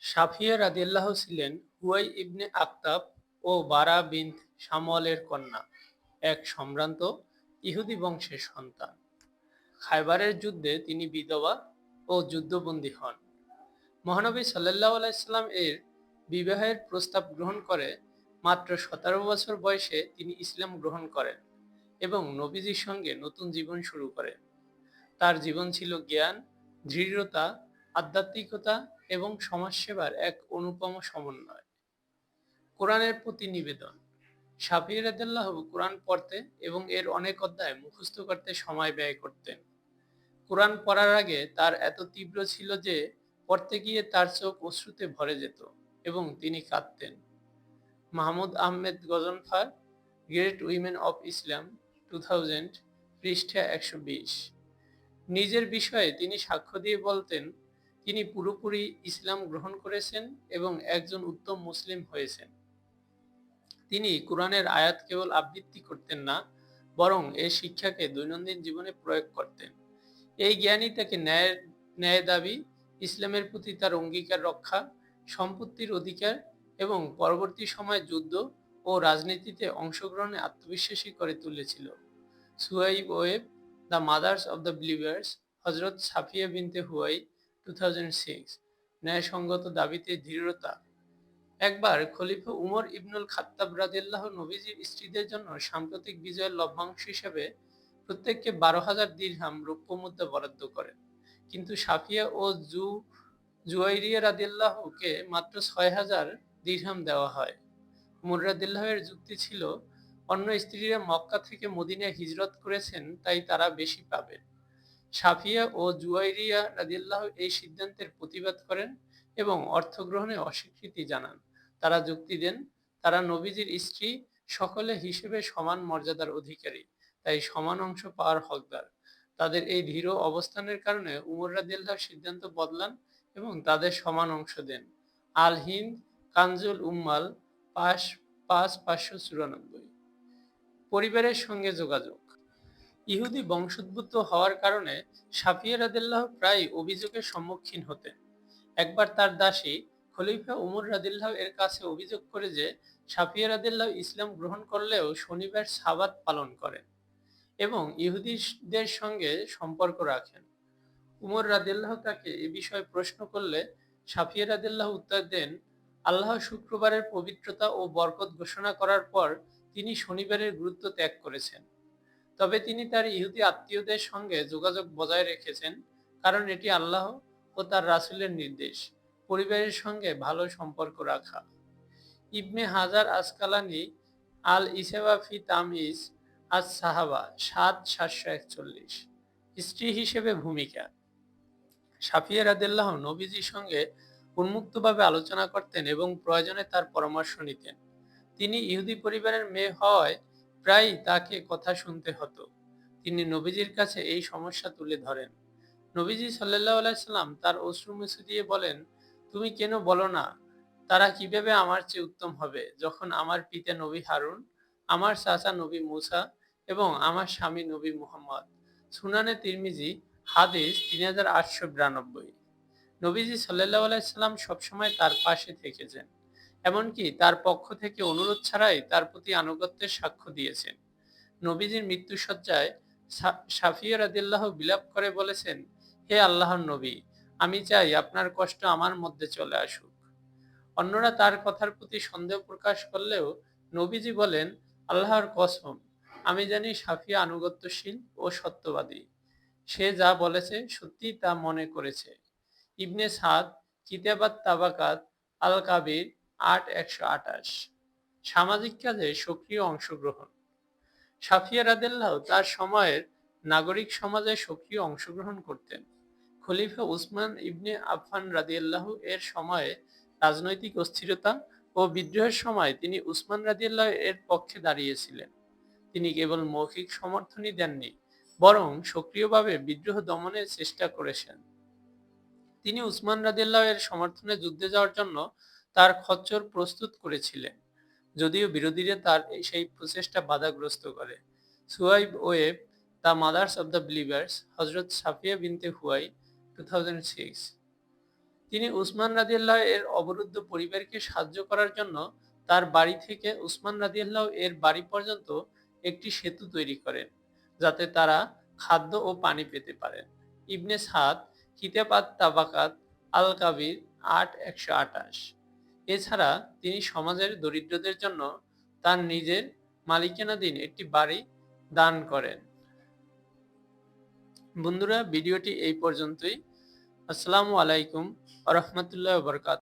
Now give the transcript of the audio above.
সাফিয়া রাদিয়াল্লাহু ছিলেন হুয়াই ইবনে আক্তাব ও বারা বিনত শামওয়ালের কন্যা, এক সম্ভ্রান্ত ইহুদি বংশের সন্তান। খাইবারের যুদ্ধে তিনি বিধবা ও যুদ্ধবন্দী হন। মহানবী সাল্লাল্লাহু আলাইহি সাল্লাম এর বিবাহের প্রস্তাব গ্রহণ করে মাত্র সতেরো বছর বয়সে তিনি ইসলাম গ্রহণ করেন এবং নবীজির সঙ্গে নতুন জীবন শুরু করেন। তার জীবন ছিল জ্ঞান, দৃঢ়তা, আধ্যাত্মিকতা এবং সমাজসেবার এক অনুপম সমন্বয়। কোরআনের প্রতি নিবেদন সাফি রাদিয়াল্লাহু কোরআন পড়তে এবং এর অনেক অধ্যায় মুখস্থ করতে সময় ব্যয় করতেন। কোরআন পড়ার আগে তার এত তীব্র ছিল যে, পড়তে গিয়ে তার চোখ অশ্রুতে ভরে যেত এবং তিনি কাঁদতেন। Mahmud Ahmed Ghazanfar, great women of Islam, two thousand পৃষ্ঠা একশো বিশ নিজের বিষয়ে তিনি সাক্ষ্য দিয়ে বলতেন তিনি পুরোপুরি ইসলাম গ্রহণ করেছেন এবং একজন উত্তম মুসলিম হয়েছেন। তিনি কোরআনের আয়াত কেবল আবৃত্তি করতেন না, বরং এ শিক্ষাকে দৈনন্দিন জীবনে প্রয়োগ করতেন। এই জ্ঞানই তাকে ন্যায়ের, ন্যায় দাবি, ইসলামের প্রতি তার অঙ্গীকার রক্ষা, সম্পত্তির অধিকার এবং পরবর্তী সময়ে যুদ্ধ ও রাজনীতিতে অংশগ্রহণে আত্মবিশ্বাসী করে তুলেছিল। Suhaib Webb, the mothers of the believers হজরত সাফিয়া বিনতে হুয়াই টু ন্যায়সঙ্গত দাবিতে দৃঢ়তা। একবার খলিফা উমর ইবনুল খাত্তাব রাদিল্লাহ নবীজির স্ত্রীদের জন্য সাম্প্রতিক বিজয়ের লভ্যাংশ হিসেবে প্রত্যেককে বারো হাজার দীর্হাম রৌপ্য মুদ্রা বরাদ্দ করেন। কিন্তু সাফিয়া ও জু, জুয়াইরিয়া রাদিল্লাহকে মাত্র ছয় হাজার দীর্হাম দেওয়া হয়। উমর রাদিল্লাহের যুক্তি ছিল, অন্য স্ত্রীরা মক্কা থেকে মদিনায় হিজরত করেছেন, তাই তারা বেশি পাবেন। সাফিয়া ও জুয়াইরিয়া রাদিল্লাহ এই সিদ্ধান্তের প্রতিবাদ করেন এবং অর্থ গ্রহণে অস্বীকৃতি জানান। তারা যুক্তি দেন, তারা নবীজির স্ত্রী সকলে হিসেবে সমান মর্যাদার অধিকারী, তাই সমান অংশ পাওয়ার হকদার। তাদের এই ধীর অবস্থানের কারণে উমর রাদিল্লাহ সিদ্ধান্ত বদলান এবং তাদের সমান অংশ দেন। আল হিন্দ কানজুল উম্মাল পাঁচ পাঁচ পাঁচশো চুরানব্বই। পরিবারের সঙ্গে যোগাযোগ। ইহুদি বংশোদ্ভূত হওয়ার কারণে সাফিয়া রাদিল্লাহ প্রায় অভিযোগের সম্মুখীন হতেন। একবার তার দাসী খলিফা উমর রাদিল্লাহ এর কাছে অভিযোগ করে যে সাফিয়া রাদিল্লাহ ইসলাম গ্রহণ করলেও শনিবার সাবাত পালন করেন এবং ইহুদিদের সঙ্গে সম্পর্ক রাখেন। উমর রাদিল্লাহ তাকে এ বিষয়ে প্রশ্ন করলে সাফিয়া রাদিল্লাহ উত্তর দেন, আল্লাহ শুক্রবারের পবিত্রতা ও বরকত ঘোষণা করার পর তিনি শনিবারের গুরুত্ব ত্যাগ করেছেন। তবে তিনি তার ইহুদি আত্মীয়দের সঙ্গে যোগাযোগ বজায় রেখেছেন, কারণ এটি আল্লাহ ও তার রাসুলের নির্দেশ, পরিবারের সঙ্গে ভালো সম্পর্ক রাখা। ইবনে হাজার আসকালানি আল ইসেবাফি তামিজ আজ সাহাবা সাত সাতশো একচল্লিশ। স্ত্রী হিসেবে ভূমিকা। সাফিয়া রাদেল্লাহ নবীজির সঙ্গে উন্মুক্তভাবে আলোচনা করতেন এবং প্রয়োজনে তার পরামর্শ নিতেন। তিনি ইহুদি পরিবারের মেয়ে হওয়ায় প্রায়ই তাকে কথা শুনতে হতো। তিনি নবীজির কাছে এই সমস্যা তুলে ধরেন। নবীজি সাল্লাহ আলাইসাল্লাম তার অশ্রু মুছে দিয়ে বলেন, তুমি কেন বলো না? তারা কীভাবে আমার চেয়ে উত্তম হবে? যখন আমার পিতা নবী হারুন, আমার চাচা নবী মুসা এবং আমার স্বামী নবী মুহাম্মদ। সুনানে তিরমিজি, হাদিস তিন হাজার আটশো বিরানব্বই। নবীজি সাল্লাহ আলাইসাল্লাম সবসময় তার পাশে থেকেছেন। এমনকি তার পক্ষ থেকে অনুরোধ ছাড়াই তার প্রতি আনুগত্যের সাক্ষ্য দিয়েছেন। নবীজির মৃত্যুসজ্জায় সাফিয়া রাদিল্লাহ বিলাপ করে বলেছেন, হে আল্লাহর নবী, আমি চাই আপনার কষ্ট আমার মধ্যে চলে আসুক। অন্যরা তার কথার প্রতি সন্দেহ প্রকাশ করলেও নবীজি বলেন, আল্লাহর কসম, আমি জানি সাফিয়া আনুগত্যশীল ও সত্যবাদী। সে যা বলেছে সত্যি তা মনে করেছে। ইবনে সাদ, কিতাবাত তাবাকাত আল কাবির আট একশো আঠাশ। সামাজিক কাজে সক্রিয় অংশগ্রহণ। সাফিয়া রাদেল্লাহ তার সময়ের নাগরিক সমাজে সক্রিয় অংশগ্রহণ করতেন। খলিফা উসমান ইবনে আফফান রাদিয়াল্লাহ এর সময়ে রাজনৈতিক অস্থিরতা ও বিদ্রোহের সময় তিনি উসমান রাদিয়াল্লাহ এর পক্ষে দাঁড়িয়েছিলেন। তিনি কেবল মৌখিক সমর্থনই দেননি, বরং সক্রিয়ভাবে বিদ্রোহ দমনের চেষ্টা করেছেন। তিনি উসমান রাদিয়াল্লাহ এর সমর্থনে যুদ্ধে যাওয়ার জন্য তার খচ্চর প্রস্তুত করেছিলেন, যদিও বিরোধীরা তার সেই প্রচেষ্টা বাধাগ্রস্ত করে। Suhaib Webb, the mothers of the believers হজরত সাফিয়া বিনতে হুয়াই, টু তিনি উসমান রাদিয়াল্লাহ এর অবরুদ্ধ পরিবারকে সাহায্য করার জন্য তার বাড়ি থেকে উসমান রাদিয়াল্লাহ এর বাড়ি পর্যন্ত একটি সেতু তৈরি করেন, যাতে তারা খাদ্য ও পানি পেতে পারেন। ইবনে সাদ কিতাবাত তাবাকাত আল কাবির আট একশো আটাশ এছাড়া তিনি সমাজের দরিদ্রদের জন্য তার নিজের মালিকানাধীন একটি বাড়ি দান করেন। বন্ধুরা, ভিডিওটি এই পর্যন্তই। আসসালামু আলাইকুম রহমতুল্লাহ বরকাত